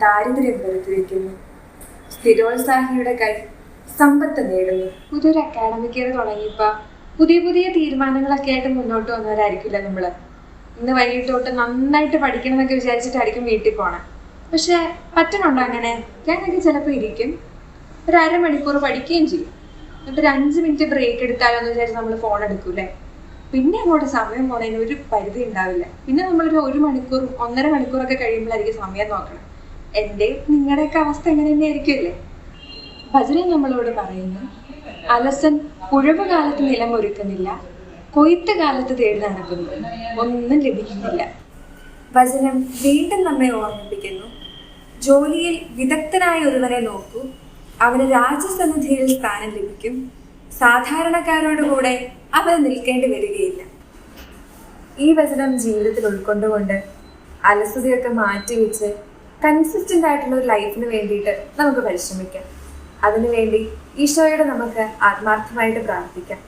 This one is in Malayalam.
ദാരിദ്ര്യം വരുത്തിവെക്കുന്നു സ്ഥിരോത്സാഹിയുടെ കൈ സമ്പത്ത് നേടുന്നു. പുതിയൊരു അക്കാഡമിക് ഇയർ തുടങ്ങിയപ്പോ പുതിയ പുതിയ തീരുമാനങ്ങളൊക്കെ ആയിട്ട് മുന്നോട്ട് വന്നവരായിരിക്കില്ല നമ്മൾ? ഇന്ന് വൈകിട്ടോട്ട് നന്നായിട്ട് പഠിക്കണം എന്നൊക്കെ വിചാരിച്ചിട്ടായിരിക്കും വീട്ടിൽ പോണേ. പക്ഷെ പറ്റണുണ്ടോ അങ്ങനെ? ഞാനൊക്കെ ചിലപ്പോൾ ഇരിക്കും. ഒരു അരമണിക്കൂർ പഠിക്കുകയും ചെയ്യും. എന്നിട്ട് ഒരു അഞ്ച് മിനിറ്റ് ബ്രേക്ക് എടുത്താലോ എന്ന് വിചാരിച്ച് നമ്മൾ ഫോൺ എടുക്കൂലേ പിന്നെ അങ്ങോട്ട് സമയം പോണതിന് ഒരു പരിധി ഉണ്ടാവില്ല. പിന്നെ നമ്മളൊരു ഒരു മണിക്കൂർ ഒന്നര മണിക്കൂറൊക്കെ കഴിയുമ്പോഴായിരിക്കും സമയം നോക്കണം. എന്റെ നിങ്ങളുടെയൊക്കെ അവസ്ഥ എങ്ങനെ തന്നെ ആയിരിക്കുമല്ലേ ഭജന നമ്മളോട് പറയുന്നു അലസൻ ഉഴവ് കാലത്ത് നിലമൊരുക്കുന്നില്ല കൊയ്ത്ത് കാലത്ത് തേടി നടക്കുന്നു ഒന്നും ലഭിക്കുന്നില്ല. വചനം വീണ്ടും നമ്മെ ഓർമ്മിപ്പിക്കുന്നു. ജോലിയിൽ വിദഗ്ധനായ ഒരുവനെ നോക്കൂ അവന് രാജ്യസന്നിധിയിൽ സ്ഥാനം ലഭിക്കും. സാധാരണക്കാരോട് കൂടെ അവർ നിൽക്കേണ്ടി വരികയില്ല. ഈ വചനം ജീവിതത്തിൽ ഉൾക്കൊണ്ടുകൊണ്ട് അലസതയൊക്കെ മാറ്റിവെച്ച് കൺസിസ്റ്റന്റ് ആയിട്ടുള്ള ഒരു ലൈഫിന് വേണ്ടിയിട്ട് നമുക്ക് പരിശ്രമിക്കാം. അതിനുവേണ്ടി ഈശോയോട് നമുക്ക് ആത്മാർത്ഥമായിട്ട് പ്രാർത്ഥിക്കാം.